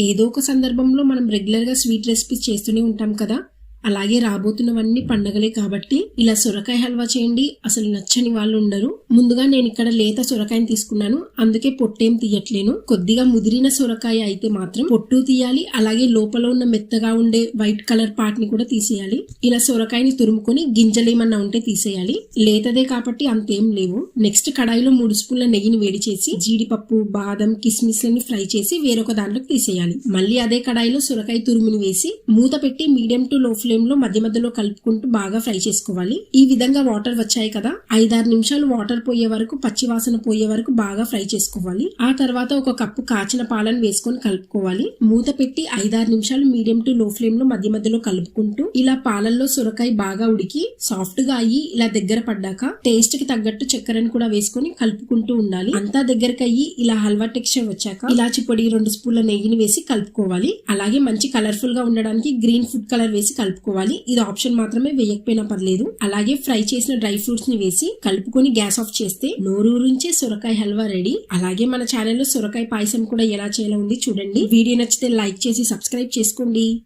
ఏదో ఒక సందర్భంలో మనం రెగ్యులర్గా స్వీట్ రెసిపీస్ చేస్తూనే ఉంటాం కదా. అలాగే రాబోతున్నవన్నీ పండగలే కాబట్టి ఇలా సొరకాయ హల్వా చేయండి. అసలు నచ్చని వాళ్ళు ఉండరు. ముందుగా నేను ఇక్కడ లేత సొరకాయని తీసుకున్నాను. అందుకే పొట్టేం తీయట్లేను. కొద్దిగా ముదిరిన సొరకాయ అయితే మాత్రం పొట్టు తీయాలి. అలాగే లోపల ఉన్న మెత్తగా ఉండే వైట్ కలర్ పార్ట్ని కూడా తీసేయాలి. ఇలా సొరకాయని తురుముకొని గింజలు ఏమన్నా ఉంటే తీసేయాలి. లేతదే కాబట్టి అంతేం లేవు. నెక్స్ట్ కడాయిలో మూడు స్పూన్ల నెయ్యిని వేడి చేసి జీడిపప్పు బాదం కిస్మిస్ లని ఫ్రై చేసి వేరొక దాంట్లోకి తీసేయాలి. మళ్ళీ అదే కడాయిలో సొరకాయ తురుముని వేసి మూత పెట్టి మీడియం టు లో ఫ్లేమ్లో మధ్య మధ్యలో కలుపుకుంటూ బాగా ఫ్రై చేసుకోవాలి. ఈ విధంగా వాటర్ వచ్చాయి కదా? ఐదారు నిమిషాలు వాటర్ పోయే వరకు పచ్చి వాసన పోయే వరకు బాగా ఫ్రై చేసుకోవాలి. ఆ తర్వాత ఒక కప్పు కాచిన పాలను వేసుకొని కలుపుకోవాలి. మూత పెట్టి ఐదారు నిమిషాలు మీడియం టు లో ఫ్లేమ్లో మధ్య మధ్యలో కలుపుకుంటూ ఇలా పాలల్లో సొరకాయ బాగా ఉడికి సాఫ్ట్గా అయ్యి ఇలా దగ్గర పడ్డాక టేస్ట్కి తగ్గట్టు చక్కెరని కూడా వేసుకొని కలుపుకుంటూ ఉండాలి. అంతా దగ్గరకు అయ్యి ఇలా హల్వా టెక్స్చర్ వచ్చాక ఇలాచి పొడి రెండు స్పూన్ల నెయ్యిని వేసి కలుపుకోవాలి. అలాగే మంచి కలర్ఫుల్గా ఉండడానికి గ్రీన్ ఫుడ్ కలర్ వేసి కలుపుకోవాలి. ఇది ఆప్షన్ మాత్రమే వేయకపోయినా పర్లేదు. అలాగే ఫ్రై చేసిన డ్రై ఫ్రూట్స్ని వేసి కలుపుకొని గ్యాస్ ఆఫ్ చేస్తే నోరూరించే సొరకాయ హల్వా రెడీ. అలాగే మన ఛానల్లో సొరకాయ పాయసం కూడా ఎలా చేయాలో ఉంది చూడండి. వీడియో నచ్చితే లైక్ చేసి సబ్స్క్రైబ్ చేసుకోండి.